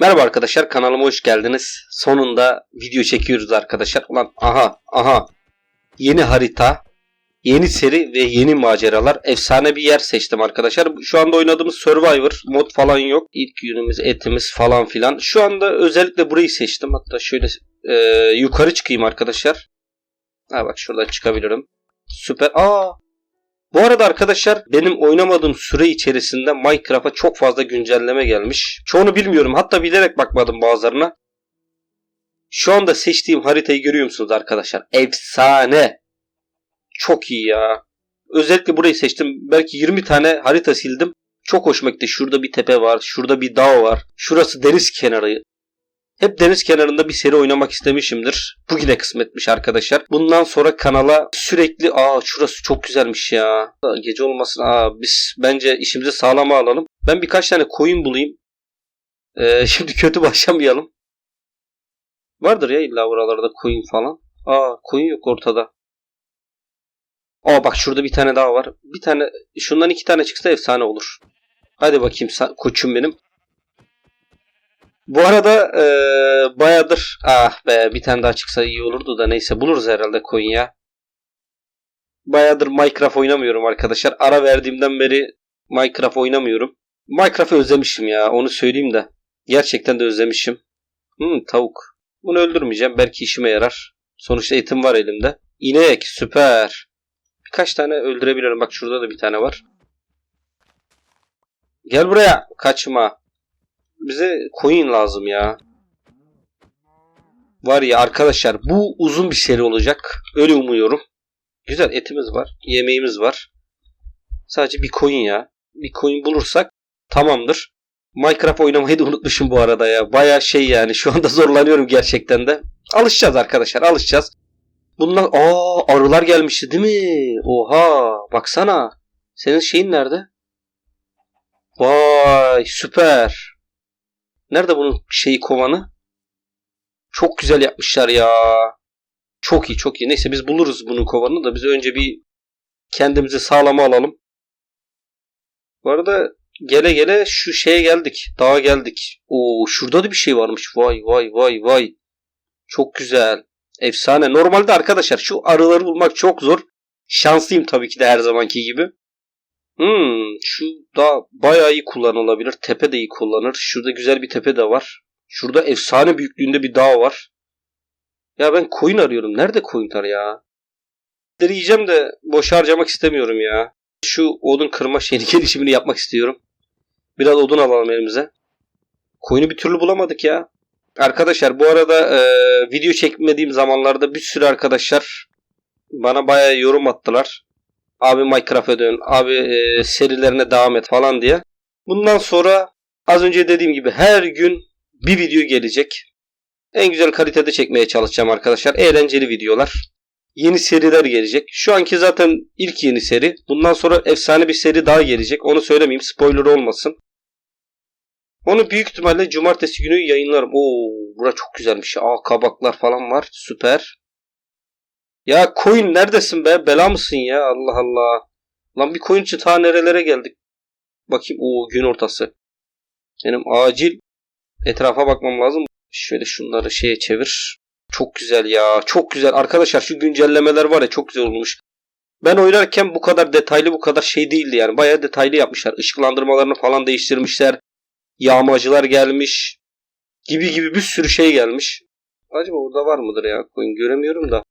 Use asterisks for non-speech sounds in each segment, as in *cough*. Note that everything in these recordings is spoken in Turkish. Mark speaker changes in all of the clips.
Speaker 1: Merhaba arkadaşlar kanalıma hoş geldiniz. Sonunda video çekiyoruz arkadaşlar. Ulan aha aha. Yeni harita, yeni seri ve yeni maceralar. Efsane bir yer seçtim arkadaşlar. Şu anda oynadığımız Survivor mod falan yok. İlk günümüz etimiz falan filan. Şu anda özellikle burayı seçtim. Hatta şöyle e, yukarı çıkayım arkadaşlar. Ha bak şuradan çıkabilirim. Süper. Aa bu arada arkadaşlar benim oynamadığım süre içerisinde Minecraft'a çok fazla güncelleme gelmiş. Çoğunu bilmiyorum. Hatta bilerek bakmadım bazılarına. Şu anda seçtiğim haritayı görüyor musunuz arkadaşlar? Efsane. Çok iyi ya. Özellikle burayı seçtim. Belki 20 tane harita sildim. Çok hoşuma gitti. Şurada bir tepe var. Şurada bir dağ var. Şurası deniz kenarı. Hep deniz kenarında bir seri oynamak istemişimdir. Bugüne kısmetmiş arkadaşlar. Bundan sonra kanala sürekli aa şurası çok güzelmiş ya. Gece olmasın aa biz bence işimizi sağlama alalım. Ben birkaç tane koyun bulayım. Ee, *laughs* şimdi kötü başlamayalım. Vardır ya illa buralarda koyun falan. Aa koyun yok ortada. Aa bak şurada bir tane daha var. Bir tane şundan iki tane çıksa efsane olur. Hadi bakayım koçum benim. Bu arada e, bayağıdır ah be bir tane daha çıksa iyi olurdu da neyse buluruz herhalde coin ya. Bayağıdır Minecraft oynamıyorum arkadaşlar. Ara verdiğimden beri Minecraft oynamıyorum. Minecraft'ı özlemişim ya onu söyleyeyim de. Gerçekten de özlemişim. Hmm, tavuk. Bunu öldürmeyeceğim. Belki işime yarar. Sonuçta etim var elimde. İnek süper. Birkaç tane öldürebilirim. Bak şurada da bir tane var. Gel buraya. Kaçma. Bize coin lazım ya. Var ya arkadaşlar bu uzun bir seri olacak. Öyle umuyorum. Güzel etimiz var. Yemeğimiz var. Sadece bir coin ya. Bir coin bulursak tamamdır. Minecraft oynamayı da unutmuşum bu arada ya. Baya şey yani şu anda zorlanıyorum gerçekten de. Alışacağız arkadaşlar alışacağız. Bunlar aa arılar gelmişti değil mi? Oha baksana. Senin şeyin nerede? Vay süper. Nerede bunun şeyi kovanı? Çok güzel yapmışlar ya. Çok iyi çok iyi. Neyse biz buluruz bunun kovanını da biz önce bir kendimizi sağlama alalım. Bu arada gele gele şu şeye geldik. Dağa geldik. Oo şurada da bir şey varmış. Vay vay vay vay. Çok güzel. Efsane. Normalde arkadaşlar şu arıları bulmak çok zor. Şanslıyım tabii ki de her zamanki gibi. Hmm, şu da bayağı iyi kullanılabilir. Tepe de iyi kullanır. Şurada güzel bir tepe de var. Şurada efsane büyüklüğünde bir dağ var. Ya ben koyun arıyorum. Nerede koyunlar ya? Yiyeceğim de boş harcamak istemiyorum ya. Şu odun kırma şeyini *laughs* gelişimini yapmak istiyorum. Biraz odun alalım elimize. Koyunu bir türlü bulamadık ya. Arkadaşlar bu arada e, video çekmediğim zamanlarda bir sürü arkadaşlar bana bayağı yorum attılar abi Minecraft'a dön, abi e, serilerine devam et falan diye. Bundan sonra az önce dediğim gibi her gün bir video gelecek. En güzel kalitede çekmeye çalışacağım arkadaşlar. Eğlenceli videolar. Yeni seriler gelecek. Şu anki zaten ilk yeni seri. Bundan sonra efsane bir seri daha gelecek. Onu söylemeyeyim. Spoiler olmasın. Onu büyük ihtimalle cumartesi günü yayınlarım. Oo, bura çok güzelmiş. Aa kabaklar falan var. Süper. Ya koyun neredesin be? Bela mısın ya? Allah Allah. Lan bir koyun için ta nerelere geldik? Bakayım. o gün ortası. Benim acil etrafa bakmam lazım. Şöyle şunları şeye çevir. Çok güzel ya. Çok güzel. Arkadaşlar şu güncellemeler var ya çok güzel olmuş. Ben oynarken bu kadar detaylı bu kadar şey değildi yani. Bayağı detaylı yapmışlar. Işıklandırmalarını falan değiştirmişler. Yağmacılar gelmiş. Gibi gibi bir sürü şey gelmiş. Acaba orada var mıdır ya koyun? Göremiyorum da.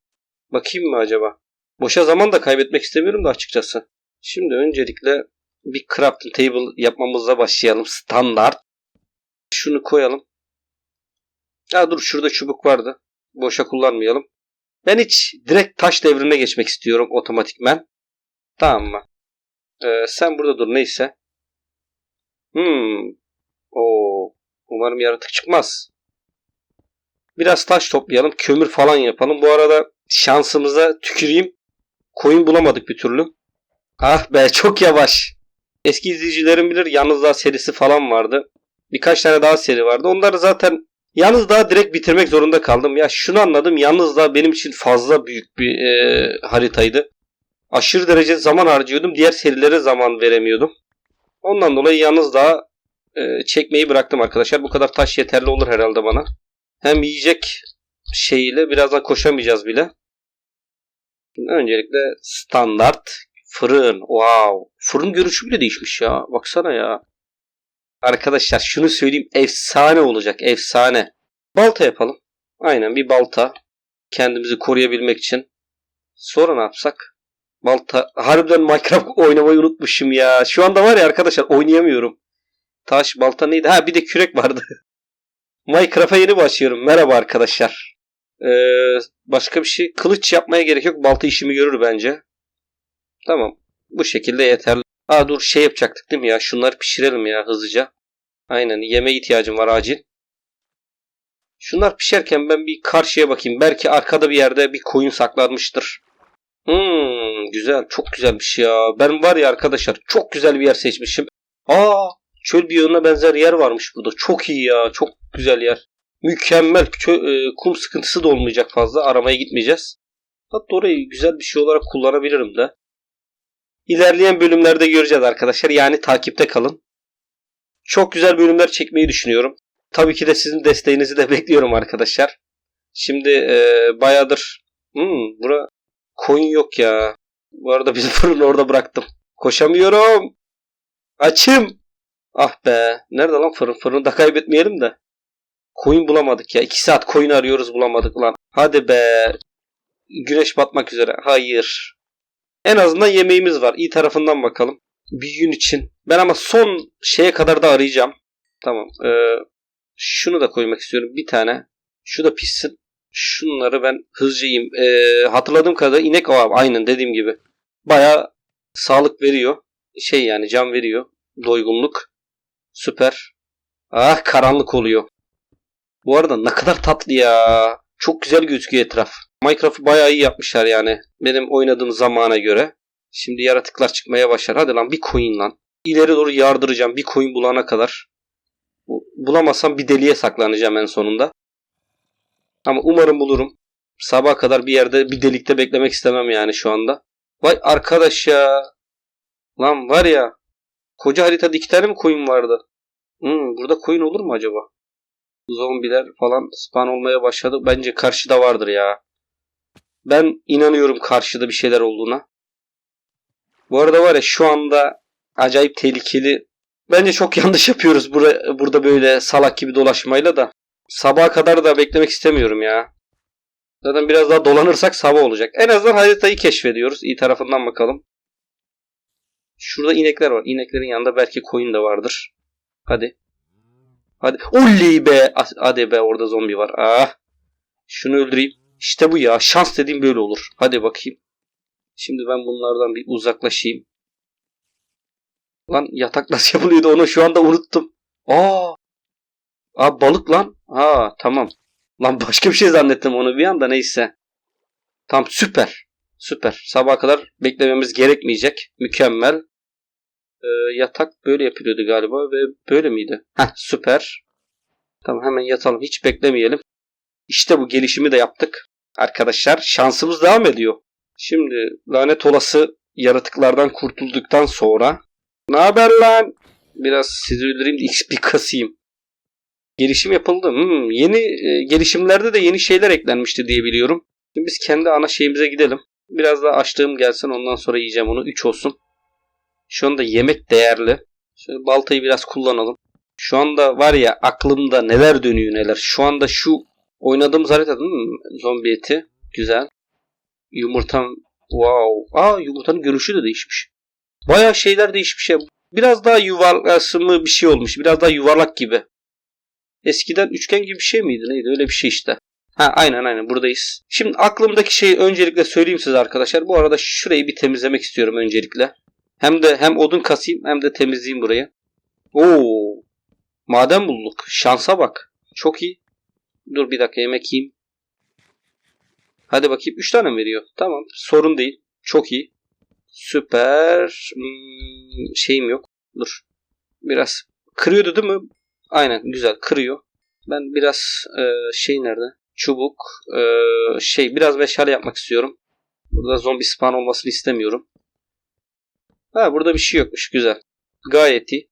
Speaker 1: Bakayım mı acaba? Boşa zaman da kaybetmek istemiyorum da açıkçası. Şimdi öncelikle bir crafting table yapmamızla başlayalım. Standart. Şunu koyalım. Ya dur şurada çubuk vardı. Boşa kullanmayalım. Ben hiç direkt taş devrine geçmek istiyorum otomatikmen. Tamam mı? Ee, sen burada dur neyse. Hmm. Oo. Umarım yaratık çıkmaz. Biraz taş toplayalım. Kömür falan yapalım. Bu arada şansımıza tüküreyim. Koyun bulamadık bir türlü. Ah be çok yavaş. Eski izleyicilerim bilir Yalnız Dağ serisi falan vardı. Birkaç tane daha seri vardı. Onları zaten Yalnız Dağ direkt bitirmek zorunda kaldım. Ya şunu anladım. Yalnız Dağ benim için fazla büyük bir e, haritaydı. Aşırı derece zaman harcıyordum. Diğer serilere zaman veremiyordum. Ondan dolayı Yalnız Dağ e, çekmeyi bıraktım arkadaşlar. Bu kadar taş yeterli olur herhalde bana. Hem yiyecek şeyiyle birazdan koşamayacağız bile. Şimdi öncelikle standart fırın. Wow. Fırın görüşü bile değişmiş ya. Baksana ya. Arkadaşlar şunu söyleyeyim. Efsane olacak. Efsane. Balta yapalım. Aynen bir balta. Kendimizi koruyabilmek için. Sonra ne yapsak? Balta. Harbiden Minecraft *laughs* oynamayı unutmuşum ya. Şu anda var ya arkadaşlar oynayamıyorum. Taş, balta neydi? Ha bir de kürek vardı. *laughs* Minecraft'a yeni başlıyorum. Merhaba arkadaşlar. Ee, başka bir şey. Kılıç yapmaya gerek yok. Balta işimi görür bence. Tamam. Bu şekilde yeterli. Aa dur şey yapacaktık değil mi ya? Şunları pişirelim ya hızlıca. Aynen yemeğe ihtiyacım var acil. Şunlar pişerken ben bir karşıya bakayım. Belki arkada bir yerde bir koyun saklanmıştır. Hmm, güzel. Çok güzelmiş ya. Ben var ya arkadaşlar çok güzel bir yer seçmişim. Aa çöl biyonuna benzer yer varmış burada. Çok iyi ya. Çok güzel yer. Mükemmel. E, kum sıkıntısı da olmayacak fazla. Aramaya gitmeyeceğiz. Hatta orayı güzel bir şey olarak kullanabilirim de. İlerleyen bölümlerde göreceğiz arkadaşlar. Yani takipte kalın. Çok güzel bölümler çekmeyi düşünüyorum. Tabii ki de sizin desteğinizi de *laughs* bekliyorum arkadaşlar. Şimdi e, bayağıdır... Hmm, bura koyun yok ya. Bu arada *laughs* bizim fırını orada bıraktım. Koşamıyorum. Açım. Ah be. Nerede lan fırın? Fırını da kaybetmeyelim de. Koyun bulamadık ya. İki saat koyun arıyoruz bulamadık lan. Hadi be. Güneş batmak üzere. Hayır. En azından yemeğimiz var. İyi tarafından bakalım. Bir gün için. Ben ama son şeye kadar da arayacağım. Tamam. Ee, şunu da koymak istiyorum. Bir tane. Şu da pişsin. Şunları ben hızlıca yiyeyim. Ee, hatırladığım kadarıyla inek o aynen dediğim gibi. Baya sağlık veriyor. Şey yani can veriyor. Doygunluk. Süper. Ah karanlık oluyor. Bu arada ne kadar tatlı ya. Çok güzel gözüküyor etraf. Minecraft'ı bayağı iyi yapmışlar yani. Benim oynadığım zamana göre. Şimdi yaratıklar çıkmaya başlar. Hadi lan bir coin lan. İleri doğru yardıracağım bir coin bulana kadar. Bu- Bulamazsam bir deliğe saklanacağım en sonunda. Ama umarım bulurum. Sabah kadar bir yerde bir delikte beklemek istemem yani şu anda. Vay arkadaş ya. Lan var ya. Koca haritada iki tane mi koyun vardı? Hmm, burada koyun olur mu acaba? Zombiler falan spawn olmaya başladı. Bence karşıda vardır ya. Ben inanıyorum karşıda bir şeyler olduğuna. Bu arada var ya şu anda acayip tehlikeli. Bence çok *laughs* yanlış yapıyoruz bura, burada böyle salak gibi dolaşmayla da. Sabaha kadar da beklemek istemiyorum ya. Zaten biraz daha dolanırsak sabah olacak. En azından haritayı keşfediyoruz. İyi tarafından bakalım. Şurada inekler var. İneklerin yanında belki koyun da vardır. Hadi. Hadi. Oley be. Hadi be orada zombi var. Ah. Şunu öldüreyim. İşte bu ya. Şans dediğim böyle olur. Hadi bakayım. Şimdi ben bunlardan bir uzaklaşayım. Lan yatak nasıl *laughs* yapılıyordu onu şu anda unuttum. Aa. Aa balık lan. Ha tamam. Lan başka bir şey zannettim onu bir anda neyse. Tamam süper. Süper. Sabaha kadar beklememiz gerekmeyecek. Mükemmel. Ee, yatak böyle yapılıyordu galiba ve böyle miydi? Heh süper. Tamam hemen yatalım. Hiç beklemeyelim. İşte bu gelişimi de yaptık. Arkadaşlar şansımız devam ediyor. Şimdi lanet olası yaratıklardan kurtulduktan sonra ne haber lan? Biraz sizi öldüreyim de XP kasayım. Gelişim yapıldı. Hmm, yeni e, gelişimlerde de yeni şeyler eklenmişti diye biliyorum. Şimdi biz kendi ana şeyimize gidelim. Biraz daha açlığım gelsin ondan sonra yiyeceğim onu. 3 olsun. Şu anda yemek değerli. Şöyle baltayı biraz kullanalım. Şu anda var ya aklımda neler dönüyor neler. Şu anda şu oynadığımız harita değil mi? Zombi eti. Güzel. Yumurtam. Wow. Aa yumurtanın görünüşü de değişmiş. Bayağı şeyler değişmiş ya. Biraz daha yuvarlasımı bir şey olmuş. Biraz daha yuvarlak gibi. Eskiden üçgen gibi bir şey miydi? Neydi? Öyle bir şey işte. Ha aynen aynen buradayız. Şimdi aklımdaki şeyi öncelikle söyleyeyim size arkadaşlar. Bu arada şurayı bir temizlemek istiyorum öncelikle. Hem de hem odun kasayım hem de temizleyeyim burayı. Oo. Maden bulduk. Şansa bak. Çok iyi. Dur bir dakika yemek yiyeyim. Hadi bakayım. 3 tane mi veriyor? Tamam. Sorun değil. Çok iyi. Süper. Hmm, şeyim yok. Dur. Biraz kırıyordu değil mi? Aynen güzel kırıyor. Ben biraz e, şey nerede? Çubuk. e, şey biraz meşale yapmak istiyorum. Burada zombi spawn olmasını istemiyorum. Ha burada bir şey yokmuş. Güzel. Gayet iyi.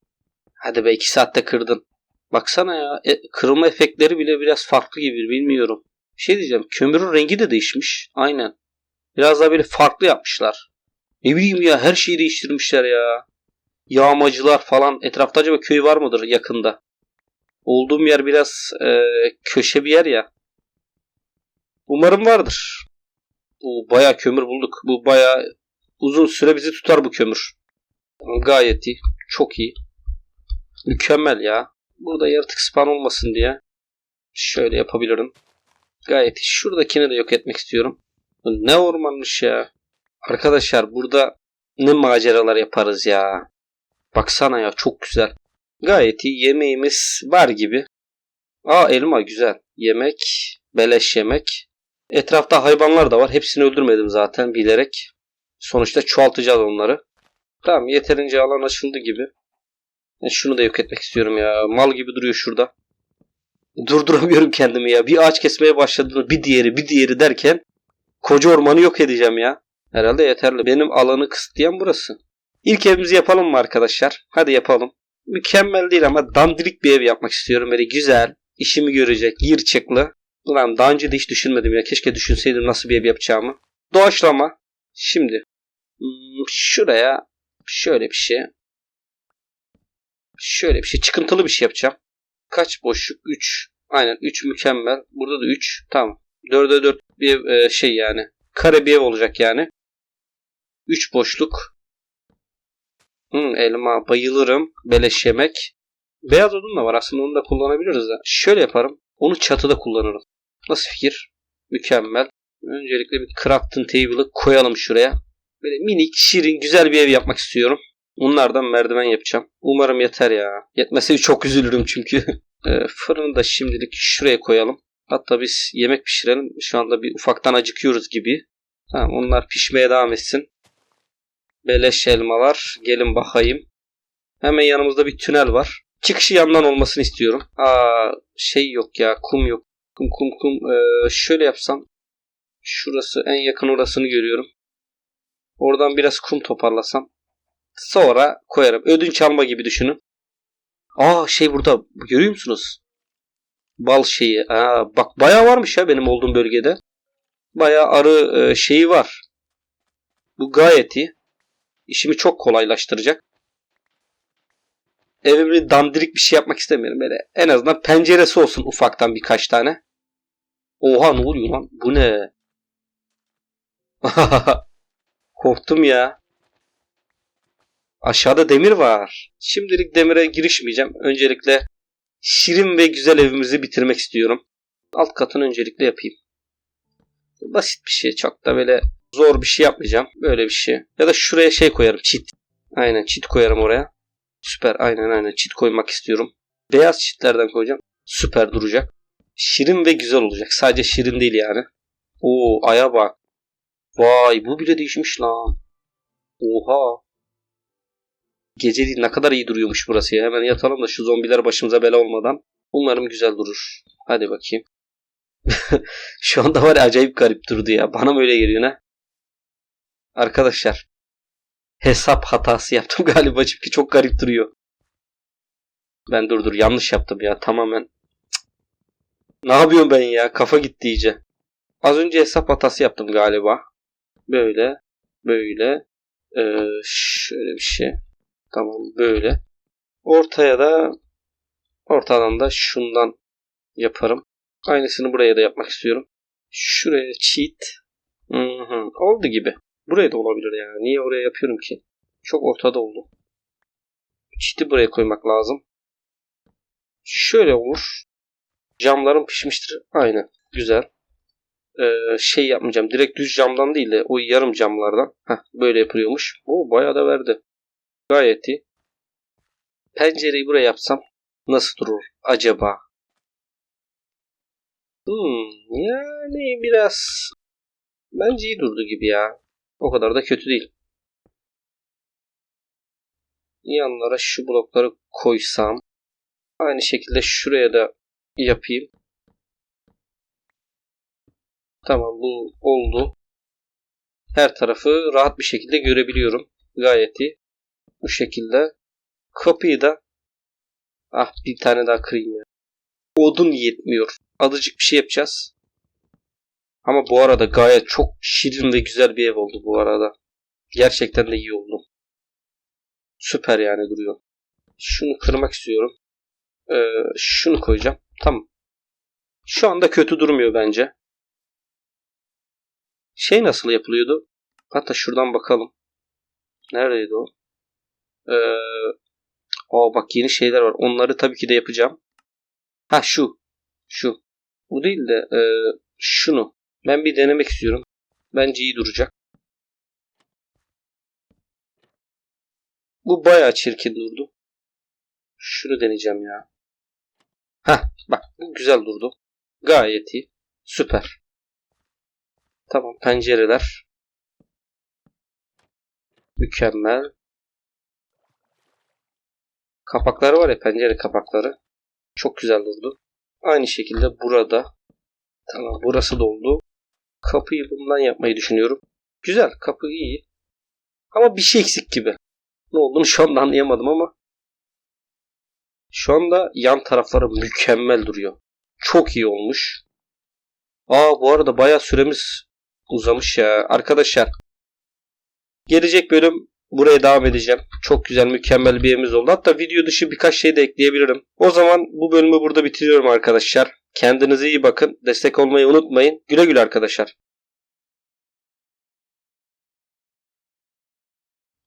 Speaker 1: Hadi be 2 saatte kırdın. Baksana ya e, kırılma efektleri bile biraz farklı gibi bilmiyorum. Bir şey diyeceğim kömürün rengi de değişmiş. Aynen. Biraz daha böyle farklı yapmışlar. Ne bileyim ya her şeyi değiştirmişler ya. Yağmacılar falan. Etrafta acaba köy var mıdır yakında? Olduğum yer biraz e, köşe bir yer ya. Umarım vardır. Bu bayağı kömür bulduk. Bu bayağı uzun süre bizi tutar bu kömür. Gayet iyi. Çok iyi. Mükemmel ya. Burada yaratık spawn olmasın diye şöyle yapabilirim. Gayet iyi. Şuradakini de yok etmek istiyorum. Ne ormanmış ya. Arkadaşlar burada ne maceralar yaparız ya. Baksana ya çok güzel. Gayet iyi. Yemeğimiz var gibi. Aa elma güzel. Yemek. Beleş yemek. Etrafta hayvanlar da var. Hepsini öldürmedim zaten bilerek. Sonuçta çoğaltacağız onları. Tamam yeterince alan açıldı gibi. Ben şunu da yok etmek istiyorum ya. Mal gibi duruyor şurada. Durduramıyorum kendimi ya. Bir ağaç kesmeye başladım. Bir diğeri bir diğeri derken koca ormanı yok edeceğim ya. Herhalde yeterli. Benim alanı kısıtlayan burası. İlk evimizi yapalım mı arkadaşlar? Hadi yapalım. Mükemmel değil ama dandirik bir ev yapmak istiyorum. Böyle güzel, işimi görecek, yırçıklı. Ulan daha önce de hiç düşünmedim ya. Keşke düşünseydim nasıl bir ev yapacağımı. Doğaçlama. Şimdi şuraya şöyle bir şey. Şöyle bir şey. Çıkıntılı bir şey yapacağım. Kaç boşluk? 3. Aynen 3 mükemmel. Burada da 3. Tamam. 4'e 4 bir e, şey yani. Kare bir ev olacak yani. 3 boşluk. Hmm, elma bayılırım. Beleş yemek. Beyaz odun da var aslında onu da kullanabiliriz de. Şöyle yaparım. Onu çatıda kullanırım. Nasıl fikir? Mükemmel. Öncelikle bir crafting table'ı koyalım şuraya. Böyle minik, şirin, güzel bir ev yapmak istiyorum. Onlardan merdiven yapacağım. Umarım yeter ya. Yetmese çok üzülürüm çünkü. *laughs* E, fırını da şimdilik şuraya koyalım. Hatta biz yemek pişirelim. Şu anda bir ufaktan acıkıyoruz gibi. Tamam onlar pişmeye devam etsin. Beleş elmalar. Gelin bakayım. Hemen yanımızda bir tünel var. Çıkışı yandan olmasını istiyorum. Aa şey yok ya kum yok. Kum kum kum. Ee, şöyle yapsam. Şurası en yakın orasını görüyorum. Oradan biraz kum toparlasam. Sonra koyarım. Ödünç alma gibi düşünün. Aa şey burada. Görüyor musunuz? Bal şeyi. Aa, bak bayağı varmış ya benim olduğum bölgede. Bayağı arı e, şeyi var. Bu gayet iyi. İşimi çok kolaylaştıracak. Evimde dandirik bir şey yapmak istemiyorum böyle. En azından penceresi olsun ufaktan birkaç tane. Oha ne oluyor lan? Bu ne? *laughs* Korktum ya. Aşağıda demir var. Şimdilik demire girişmeyeceğim. Öncelikle şirin ve güzel evimizi bitirmek istiyorum. Alt katını öncelikle yapayım. Basit bir şey. Çok da böyle zor bir şey yapmayacağım. Böyle bir şey. Ya da şuraya şey koyarım. Çit. Aynen çit koyarım oraya. Süper. Aynen aynen çit koymak istiyorum. Beyaz çitlerden koyacağım. Süper duracak. Şirin ve güzel olacak. Sadece şirin değil yani. Oo aya bak. Vay bu bile değişmiş lan. Oha. Geceliğin ne kadar iyi duruyormuş burası ya. Hemen yatalım da şu zombiler başımıza bela olmadan. Umarım güzel durur. Hadi bakayım. *laughs* şu anda var ya acayip garip durdu ya. Bana mı öyle geliyor ne? Arkadaşlar. Hesap hatası yaptım *laughs* galiba çünkü çok garip duruyor. Ben dur dur yanlış yaptım ya tamamen. Cık. *tsk* Ne yapıyorum ben ya? Kafa gitti iyice. Az önce hesap hatası yaptım galiba. Böyle. Böyle. Ee, şöyle bir şey. Tamam böyle. Ortaya da ortadan da şundan yaparım. Aynısını buraya da yapmak istiyorum. Şuraya cheat. Hı hı. Oldu gibi. Buraya da olabilir yani. Niye oraya yapıyorum ki? Çok ortada oldu. Cheat'i buraya koymak lazım. Şöyle olur. Camlarım pişmiştir. Aynen. Güzel. Ee, şey yapmayacağım. Direkt düz camdan değil de o yarım camlardan. Heh, böyle yapılıyormuş. O bayağı da verdi. Gayet iyi. Pencereyi buraya yapsam nasıl durur acaba? Hmm, yani biraz bence iyi durdu gibi ya. O kadar da kötü değil. Yanlara şu blokları koysam. Aynı şekilde şuraya da yapayım. Tamam bu oldu. Her tarafı rahat bir şekilde görebiliyorum. Gayet iyi. Bu şekilde. Kapıyı da Ah bir tane daha kırayım ya. Odun yetmiyor. Azıcık bir şey yapacağız. Ama bu arada gayet çok şirin ve güzel bir ev oldu bu arada. Gerçekten de iyi oldu. Süper yani duruyor. Şunu kırmak istiyorum. Ee, şunu koyacağım. Tamam. Şu anda kötü durmuyor bence. Şey nasıl yapılıyordu? Hatta şuradan bakalım. Neredeydi o? Ee, aa bak yeni şeyler var. Onları tabii ki de yapacağım. Ha şu. Şu. Bu değil de e, şunu. Ben bir denemek istiyorum. Bence iyi duracak. Bu bayağı çirkin durdu. Şunu deneyeceğim ya. Ha, bak bu güzel durdu. Gayet iyi. Süper. Tamam pencereler. Mükemmel. Kapakları var ya pencere kapakları. Çok güzel durdu. Aynı şekilde burada. Tamam burası da oldu. Kapıyı bundan yapmayı düşünüyorum. Güzel kapı iyi. Ama bir şey eksik gibi. Ne olduğunu şu anda anlayamadım ama. Şu anda yan tarafları mükemmel duruyor. Çok iyi olmuş. Aa bu arada bayağı süremiz uzamış ya. Arkadaşlar gelecek bölüm buraya devam edeceğim. Çok güzel mükemmel bir evimiz oldu. Hatta video dışı birkaç şey de ekleyebilirim. O zaman bu bölümü burada bitiriyorum arkadaşlar. Kendinize iyi bakın. Destek olmayı unutmayın. Güle güle arkadaşlar.